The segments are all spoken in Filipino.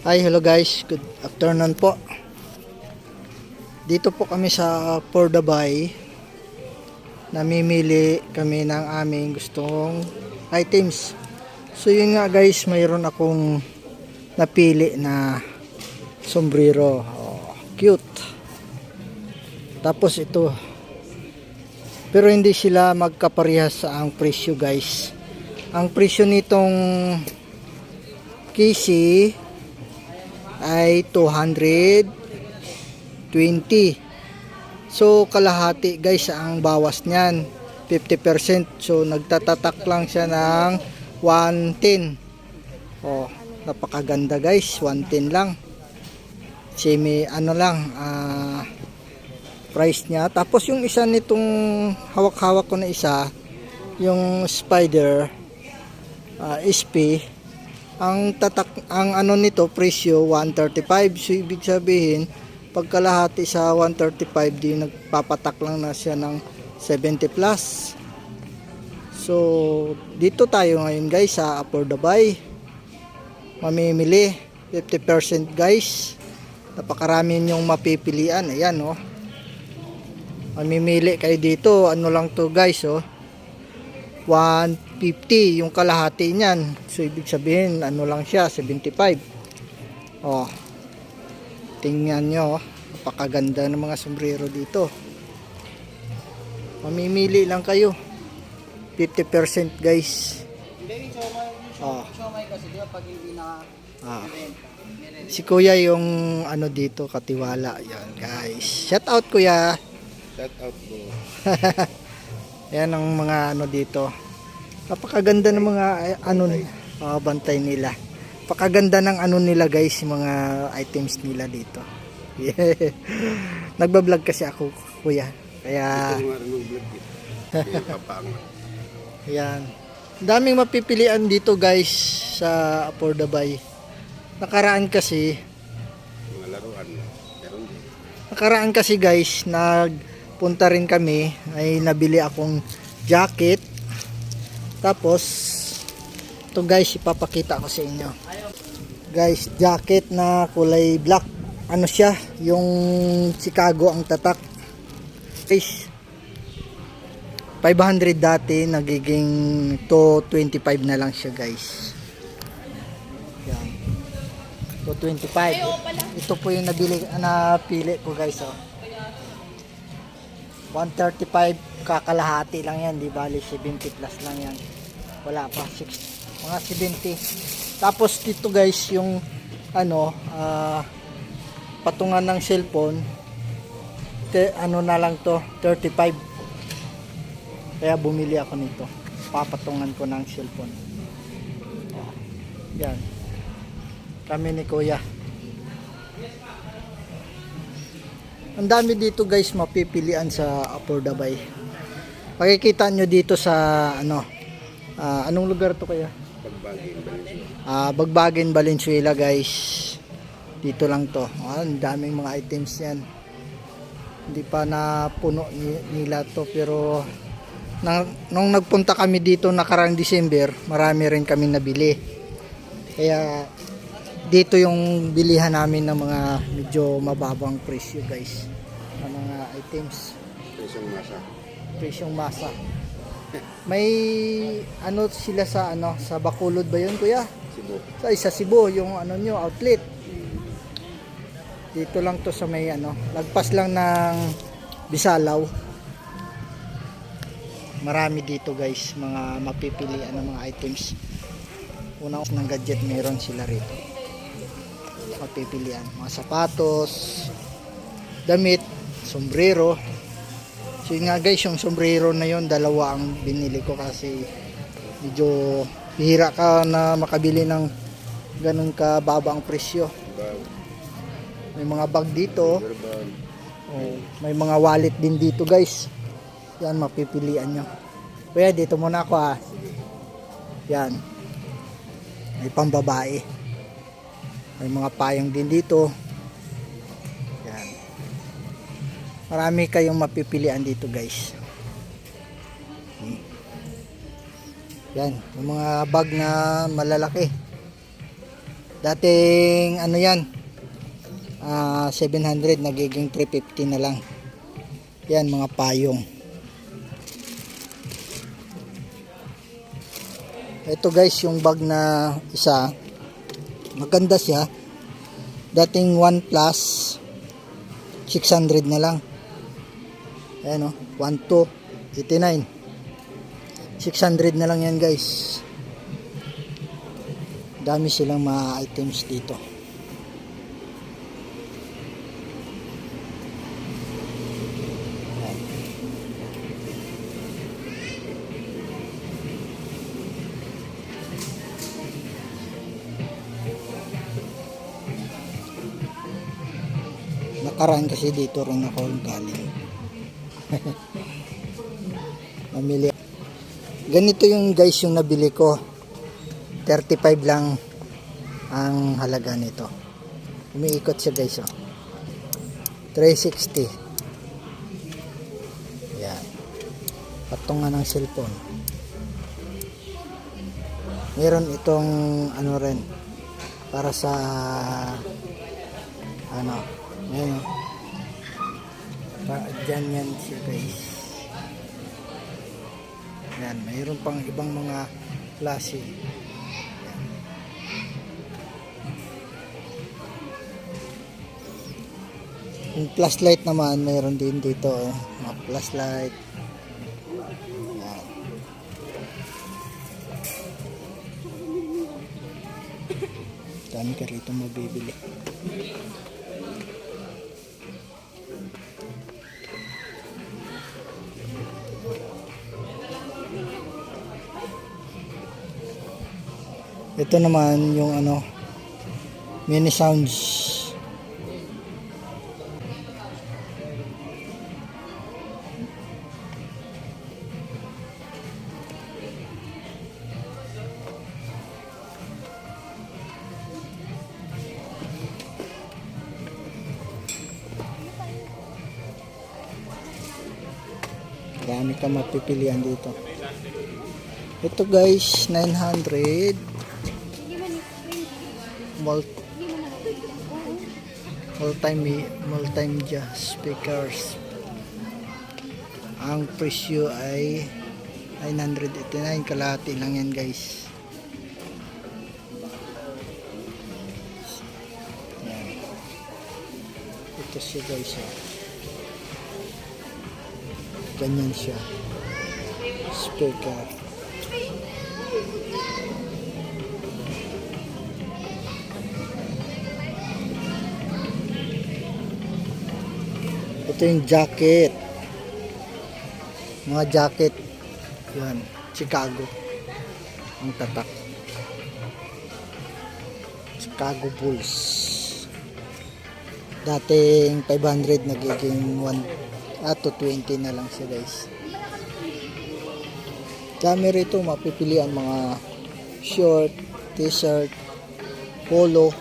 Hi, hello guys. Good afternoon po. Dito po kami sa Pordabay. Namimili kami ng aming gustong items. So yun nga guys, mayroon akong napili na sombrero. Oh, cute. Tapos ito. Pero hindi sila magkaparehas sa ang presyo guys. Ang presyo nitong Casey ay 220. So kalahati guys ang bawas niyan. 50%. So nagtatatak lang siya ng 110. Oh, napakaganda guys. 110 lang. Semi ano lang ah price niya. Tapos yung isa nitong hawak-hawak ko na isa, yung Spider ah, SP, ang tatak ang ano nito presyo 135 so ibig sabihin pagkalahati sa 135 di nagpapatak lang na siya ng 70 plus. So dito tayo ngayon guys sa Apordabay mamimili 50% guys. Napakarami yung mapipilian. Ayan oh. Mamimili kayo dito. Ano lang to guys oh 150 yung kalahati niyan. So ibig sabihin ano lang siya 75. Oh. Tingnan nyo, oh. napakaganda ng mga sombrero dito. Mamimili lang kayo. 50% guys. Oh. Ah. Si Kuya yung ano dito katiwala yan guys. Shout out Kuya. Shout out po. Yan ang mga ano dito. Napakaganda ng mga eh, ano mga bantay nila. Napakaganda ng ano nila guys, yung mga items nila dito. Yeah. Nagba-vlog kasi ako, kuya. Kaya eh. Yan. Daming mapipilian dito guys sa Apordabay. Nakaraan kasi, Mga laruan. Meron din. nakaraan kasi guys, nagpunta rin kami, ay nabili akong jacket. Tapos, ito guys, ipapakita ko sa inyo. Guys, jacket na kulay black. Ano siya? Yung Chicago ang tatak. Guys, 500 dati, nagiging 225 na lang siya guys. Yan. 225. Ito po yung nabili, napili ko guys. Oh. 135 kakalahati lang yan, di bali 70 plus lang yan. Wala pa 6 mga 70. Tapos dito guys yung ano ah, patungan ng cellphone te, ano na lang to 35. Kaya bumili ako nito. Papatungan ko ng cellphone. Oh, Yan. Kami ni Kuya. Ang dami dito guys mapipilian sa Apordabay. Makikita nyo dito sa ano ah, anong lugar to kaya? Pagbagin. Valenzuela. Ah, Bagbagen Valenzuela guys. Dito lang to. Ah, ang daming mga items yan. Hindi pa na puno ni- nila to pero nang, nung nagpunta kami dito nakarang December, marami rin kami nabili. Kaya dito yung bilihan namin ng mga medyo mababang presyo guys ng mga items Presong masa. presyong masa may ano sila sa ano sa Bacolod ba yun kuya? Cebu. sa isa Cebu yung ano nyo outlet. Dito lang to sa may ano lagpas lang ng Bisalaw. Marami dito guys mga mapipilian ng mga items. Unang ng gadget meron sila rito. Mapipilian. Mga sapatos damit sombrero so yun nga guys yung sombrero na yon dalawa ang binili ko kasi medyo bihira ka na makabili ng ganun ka baba ang presyo. May mga bag dito. Oh, may mga wallet din dito guys. Yan mapipilian nyo. Kaya dito muna ako ha yan. May pambabae. May mga payong din dito marami kayong mapipilian dito guys Yan, yung mga bag na malalaki. Dating ano yan, ah 700 nagiging 350 na lang. Yan mga payong. Ito guys yung bag na isa. Maganda siya. Dating 1 plus 600 na lang. Ayan o, 1, 2, 89. 600 na lang yan guys. Dami silang mga items dito. Ayan. Nakaraan kasi dito rin ako galing. Mamili. Ganito yung guys yung nabili ko. 35 lang ang halaga nito. Umiikot siya guys oh. 360. Yan. Patungan ng cellphone. Meron itong ano rin para sa ano ngayon pa, dyan yan siya guys yan mayroon pang ibang mga klase yung flashlight naman mayroon din dito oh. mga flashlight yan. dami ka rito mabibili Ito naman yung ano mini sounds. Dami ka mapipilian dito. Ito guys, 900 mul- multi multimedia speakers. Ang presyo ay 989 kalahati lang yan guys. Ito siya guys oh. ganyan siya. Speaker Ito jacket. Mga jacket. Yan. Chicago. Ang tatak. Chicago Bulls. Dating 500 nagiging 1 at 20 na lang siya guys. Dami rito mapipili ang mga short, t-shirt, polo,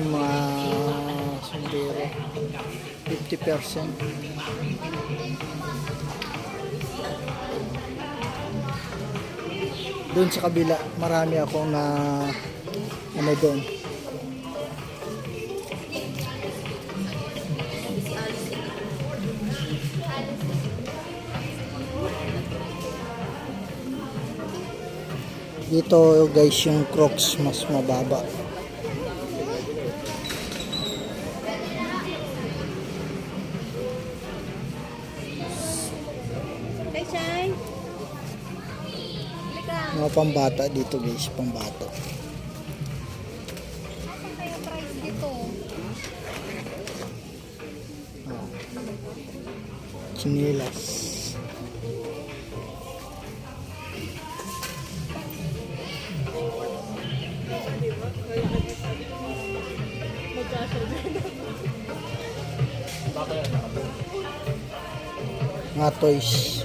Ayan mga sundero. 50%. Doon sa kabila, marami akong na ano doon. Dito guys yung crocs mas mababa. Mga pambata dito guys, pambata. Kaya price dito? Chinilas. Mga toys.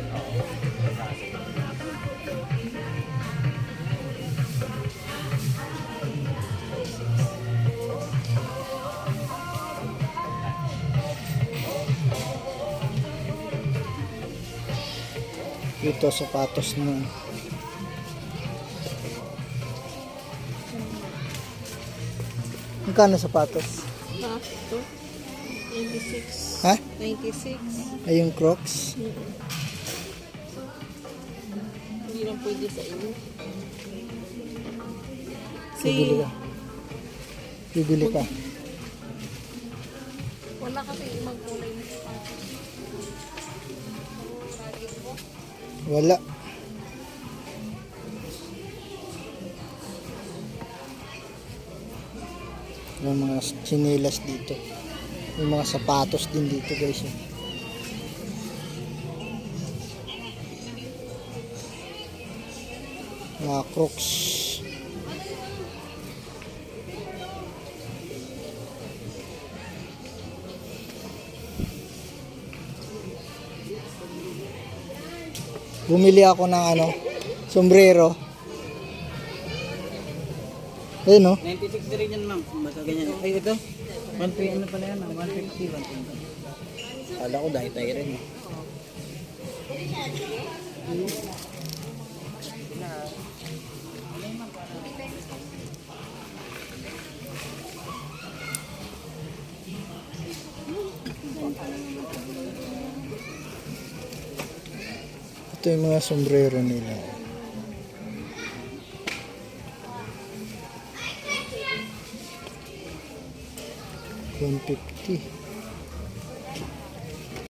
Ito sapatos naman. Magkano sapatos? Ha? Ito? 96. Ha? 96. Ay yung Crocs. Hindi lang pwede sa inyo. Bibili ka. Bibili ka. Wala kasi ibang kulay na sapatos. Wala. Yung mga chinelas dito. Yung mga sapatos din dito guys. eh. Mga crocs. Bumili ako ng ano, sombrero. Ayun no? 96 din yan ma'am. Basta ganyan. Ay ito. 150 ano pala yan? 150, 150. Kala ko dahil tayo rin. eh. Ito yung mga sombrero nila. One fifty.